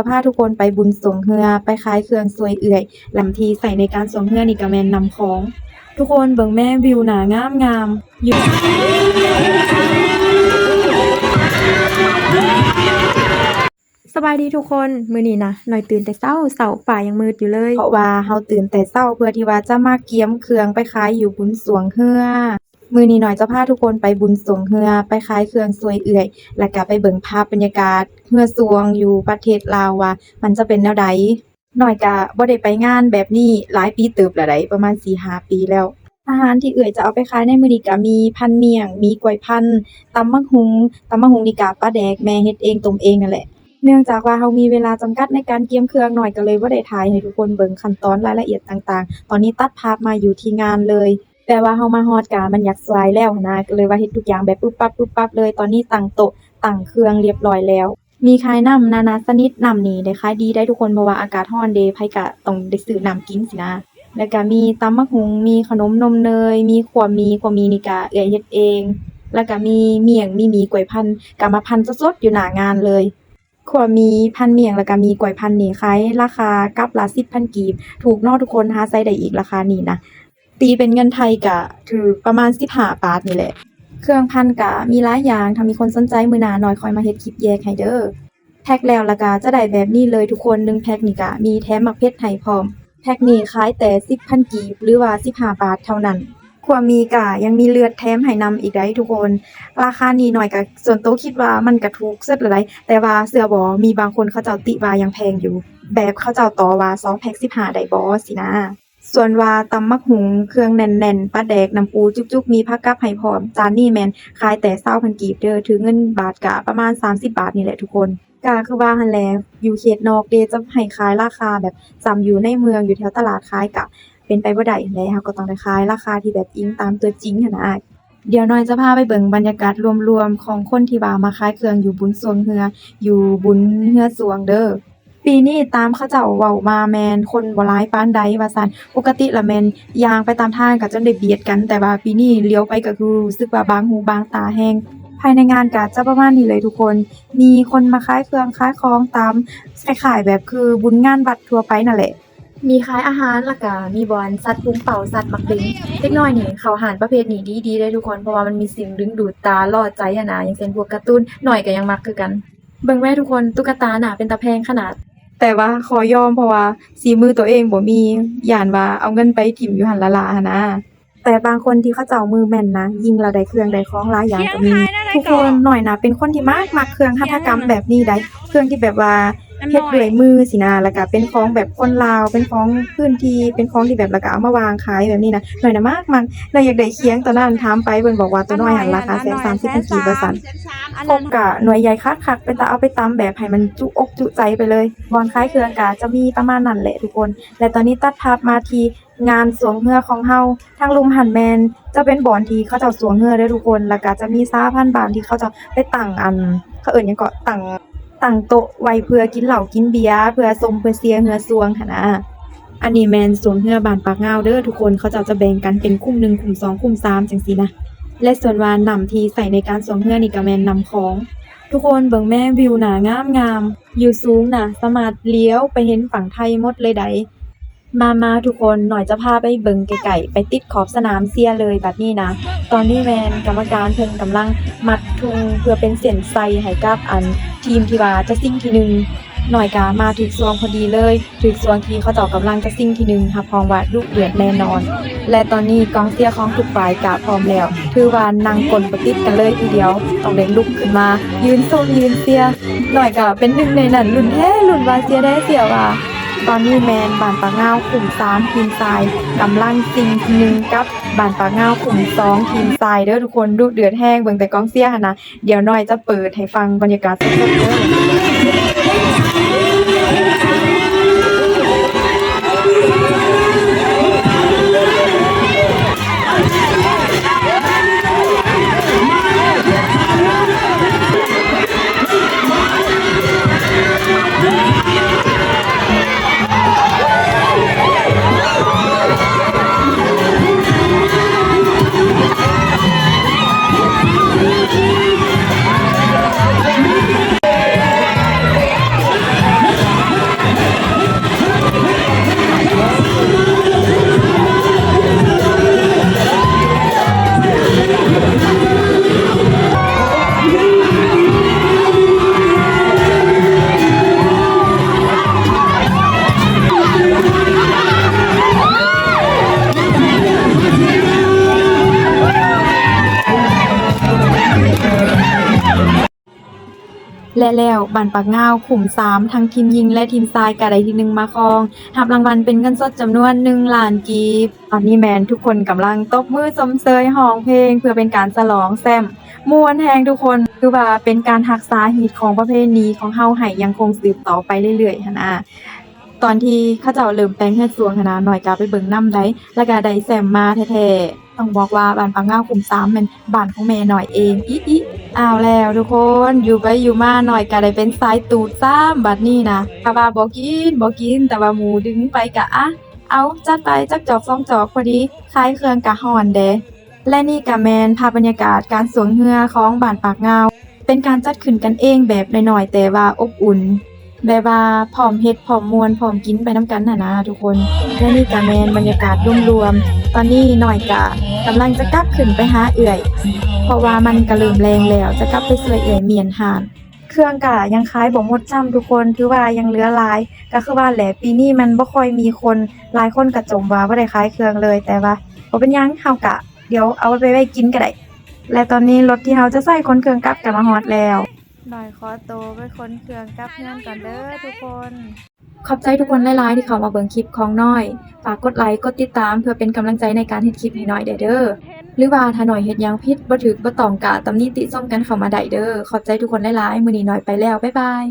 จะพาทุกคนไปบุญสงเฮือ ไปขายเครื่องสวยเอื่อยลำทีใส่ในการสงเฮือนี่ก็แม่นนำของ ทุกคนเบิ่งแม่วิวหนางามงามๆอยู่สบายดีทุกคนมื้อนี้นะหน่อยตื่นแต่เช้าเสาฝ่ายังมืดอยู่เลย เพราะว่าเฮาตื่นแต่เช้าเพื่อที่ว่าจะมาเกียมเครื่องไปขายอยู่บุญสวงเฮือ มือนี้หน่อยจะพาทุกคนไปบุญสวงเฮือไปขายเครื่องสวยเอื่อย แล้วก็ไปเบิ่งภาพบรรยากาศเฮือสวงอยู่ประเทศลาวว่ามันจะเป็นแนวใดหน่อยก็บ่ได้ไปงานแบบนี้หลายปีเติบแล้วไดประมาณ4-5ปีแล้ว อาหารที่เอื่อยจะเอาไปขายในมือนี้ก็มีพันเมี่ยง มีกล้วยพันตำบักหุงตำบักหุงนี่ก็ป้าแดกแม่เฮ็ดเองต้มเองนั่นแหละเนื่องจากว่าเรามีเวลาจำกัดในการเกียมเครื่องหน่อยก็เลยบ่ได้ถ่ายให้ทุกคนเบิ่งขั้นตอนรายละเอียดต่างๆ ตอนนี้ตัดภาพมาอยู่ที่งานเลย แต่ว่าเรามาฮอดกะมันอยากสายแล้วนะก็เลยว่าเฮ็ดทุกอย่างแบบปุ๊บปั๊บปุ๊บปั๊บเลยตอนนี้ตั้งโต๊ะตั้งเครื่องเรียบร้อยแล้ว มีขายน้ำนานาชนิดน้ำนี่ได้ขายดีได้ทุกคนเพราะว่าอากาศร้อนเดะไผก็ต้องได้ซื้อน้ำกินสินะแล้วก็มีตำบักหุงมีขนมนมเนย มีขวหมีขวหมีนี่ก็เอื้อยเฮ็ดเอง แล้วก็มีเมี่ยงมีหมี่กล้วยพันธุ์ก็มาพันสดๆอยู่หน้างานเลยขวหมีพันเมี่ยงแล้วก็มีกล้วยพันนี่ขายราคากับละ10,000กีบ ถูกนาะทุกคนหาใช้ได้อีกราคานี้นะ ตีเป็นเงินไทยก็ถือประมาณ15บห้าบาทนี่แหละ เครื่องพันก็มีหลายอย่างถ้ามีคนสนใจมือหน้าน้อยคอยมาเฮ็ดคลิปแยกให้เด้อแพ็คแล้วล้วก็จะได้แบบนี้เลยทุกคนหนึ่งแพ็คนี่ก็มีแถมหมักเพชรให้พร้อม แพ็คนี้ขายแต่10,000กีบหรือว่า15บห้าบาทเท่านั้นขัวมีก็ยังมีเลือดแถมให้นำอีกได้ทุกคน ราคานี้หน่อยก็ส่วนโตคิดว่ามันก็ถูกเสิดหลายแต่ว่าเชื่อบ่มีบางคนเขาเจ้าติว่ายังแพงอยู่ แบบเขาเจ้าต่อว่า2แพ็ค15ได้บ่สินะ ส่วนว่าตำบักหุงเครื่องแน่นๆปลาแดกน้ำปูจุกๆมีผักกับให้พร้อม จานนี้แม่นขายแต่20,000กีบเด้อถือเงินบาทก็ประมาณ 30 บาทนี่แหละทุกคนก็คือว่าหันแลอยู่เขตนอกเดจะให้ขายราคาแบบจำอยู่ในเมืองอยู่แถวตลาดขายก็เป็นไปบ่ได้และเราก็ต้องได้ขายราคาที่แบบอิงตามตัวจริงหั้นนะอ้ายเดี๋ยวน้อยจะพาไปเบิ่งบรรยากาศรวมๆของคนที่ว่ามาขายเครื่องอยู่บุญสวงเฮือ อยู่บุญเฮือสวงเด้อ ปีนี้ตามเขาเจ้าเว้ามาแมนคนบ่หลายปานใดว่าซั่นปกติละแม่นย่างไปตามทางก็จนได้เบียดกัน แต่ว่าปีนี้เลี้ยวไปก็คือรู้สึกว่าบางหูบางตาแฮงภายในงานก็จะประมาณนี้เลยทุกคน มีคนมาขายเครื่องขายของตามคล้าย ๆ แบบคือบุญงานวัดทั่วไปนั่นแหละ มีขายอาหารแล้วก็มีบอนสัตว์พุงเป่าสัตว์มักดึงเล็กน้อยนี่เขาอาหารประเภทนี้ดีๆเลยทุกคนเพราะว่ามันมีสิ่งดึงดูดตาล่อใจอะนะอย่างเช่นพวกการ์ตูนหน่อยก็ยังมักคือกัน เบิ่งแม่ทุกคนตุ๊กตาน่ะเป็นตาแพงขนาด แต่ว่าขอยอมเพราะว่าสีมือตัวเองบ่มีย่านว่าเอาเงินไปถิ่มอยู่หันละละหันนะแต่บางคนที่เขาเจ้ามือแม่นนะยิ่งเราได้เครื่องได้ของหลายอย่างก็มีทุกคนหน่อยนะเป็นคนที่มากมักเครื่องหัตถกรรมแบบนี้ได้เครื่องที่แบบว่า เฮ็ดด้วยมือสินะแล้วก็เป็นของแบบคนลาวเป็นของพื้นที่เป็นของที่แบบแล้วก็เอามาวางขายแบบนี้นะหน่อยนะมากมันเราอยากได้เคียงตอนนั้นถามไปเพิ่นบอกว่าตัวน้อยหันราคาแสนสามสิบเป็นกี่ว่าซั่นพบกะหน่วยใหญ่คักๆเป็นตาเอาไปตำแบบให้มันจุอกจุใจไปเลยบอลคล้ายเครื่องกะจะมีประมาณนั้นแหละทุกคน และตอนนี้ตัดภาพมาที่งานสวงเฮือของเฮาทางลุมหันแมนจะเป็นบอนที่เขาเจ้าสวงเฮือได้อทุกคน แล้วก็จะมีซาพันบานที่เขาจะไปตั้งอันเขาเอิ้นหยังก็ตั้ง ตั้งโต๊ะไว้เพื่อกินเหล้ากินเบียร์เพื่อสมเพื่อเสียเฮือสวงหันนะอันนี้แมนสวงเฮือบานปากเงาเด้อทุกคนเขาจ้าจะแบ่งกันเป็นคุ่มหนึ่งคุ่มสองคุ่มสามจังซี่นะและส่วนวานนำที่ใส่ในการสวมเฮือนี่ก็แมนนำของ ทุกคนเบิ่งแม่วิวหนางามงามอยู่สูงน่ะสามารถเลี้ยวไปเห็นฝั่งไทยหมดเลยไดมามาทุกคนหน่อยจะพาไปเบิงไกลๆไปติดขอบสนามเสียเลยแบัดนี้นะ ตอนนี้แมนกรรมการเพิ่นกำลังมัดทุงเพื่อเป็นเส้นใส่ให้กับอัน ทีมที่ว่าจะซิ่งทีหนึ่งหน่อยกามาถึกซวงพอดีเลย ถึกซวงทีเขาต่อกำลังจะซิ่งทีหนึ่งรับพองว่าลูกเดือดแน่นอน และตอนนี้กองเสียของทุกฝ่ายกะพร้อมแล้ว ถือว่านั่งกลประติดกันเลยทีเดียว ต้องเด้ลุกขึ้นมา ยืนโซนยืนเสีย หน่อยกะเป็นหนึ่งในนั้นรุ่นแท้รุ่นวาเสียได้เสียว่า ตอนนี้แมนบานปาเงาขุมสามทีมทรายกำลังซิงหนึ่งกับบานปาเงาขุมสองทีมทรายเด้อทุกคนดูเดือดแห้งเบิ่งแต่กองเสียหนนะเดี๋ยวหน่อยจะเปิดให้ฟังบรรยากาศสดๆเด้อ และแล้วบันปากงาขุมสามทั้งทีมยิงและทีมทรายก็ไดทีหนึ่งมาครองทับรางวัลเป็นเงินสดจำนวน1ล้านกีบตอนนี้แมนทุกคนกำลังตบมือสมเสยห้องเพลง เพื่อเป็นการฉลองแซมมวนแฮงทุกคนคือว่าเป็นการรักษาฮีตของประเพณีของเฮาให้ยังคงสืบต่อไปเรื่อยๆหันะตอนที่เขาเจ้าเริ่มแต่งเฮ็ดสวงหันะหน่อยก็ไปเบิ่งน้ำได้แล้วก็ได้แซมมาแท้ๆต้องบอกว่าบ้านปากงาวขุมสามม่นบ้านของแม่หน่อยเองอิอิ อ้าวแล้วทุกคนอยู่ไปอยู่มาหน่อยก็ได้เป็นสายตูดซ้ำบัดนี้นะถ้าว่าบ่กินบ่กินแต่ว่าหมูดึงไปกะอะเอาจัดไปจักจอกสองจอกพอดีคล้ายเครื่องกะหอนเดะและนี่กะแมนภาพบรรยากาศการสวงเฮือของบ้านปากเงา เป็นการจัดขึ้นกันเองแบบหน่อยๆแต่ว่าอบอุ่น แบบว่าพร้อมเฮ็ดพร้อมมวนพร้อมกินไปนํกันน่ะนะทุกคนและนี่กะแมนบรรยากาศรวมๆตอนนี้หน่อยกะกำลังจะกลับขึ้นไปหาเอื่อย เพราะว่ามันก็เริ่มแรงแล้วจะกลับไปสวยเอื่อยเมียนหานเครื่องกะยังขายบ่หมดจ้ำทุกคนถือว่ายังเหลือหลาย ก็คือว่าแหละปีนี้มันบ่ค่อยมีคนหลายคนก็จมว่าบ่ได้ขายเครื่องเลยแต่ว่าบ่เป็นหยังเฮากะ เดี๋ยวเอาไปไว้กินก็ได้และตอนนี้รถที่เฮาจะใส่คนเครื่องกลับก็มาฮอดแล้ว หน่อยขอโตไปคนเครื่องกับเฮือนก่อนเด้อทุกคน ขอบใจทุกคนหลายๆที่เข้ามาเบิ่งคลิปของน้อยฝากกดไลค์กดติดตามเพื่อเป็นกำลังใจในการเฮ็ดคลิปให้น้อยเด้อหรือว่าถ้าหน่อยเฮ็ดยังผิดบ่ถึกบ่ต้องกะตำหนิติส้มกันเข้ามาได้เด้อขอบใจทุกคนหลายๆมื้อนี้หน่อยไปแล้วบ๊ายบาย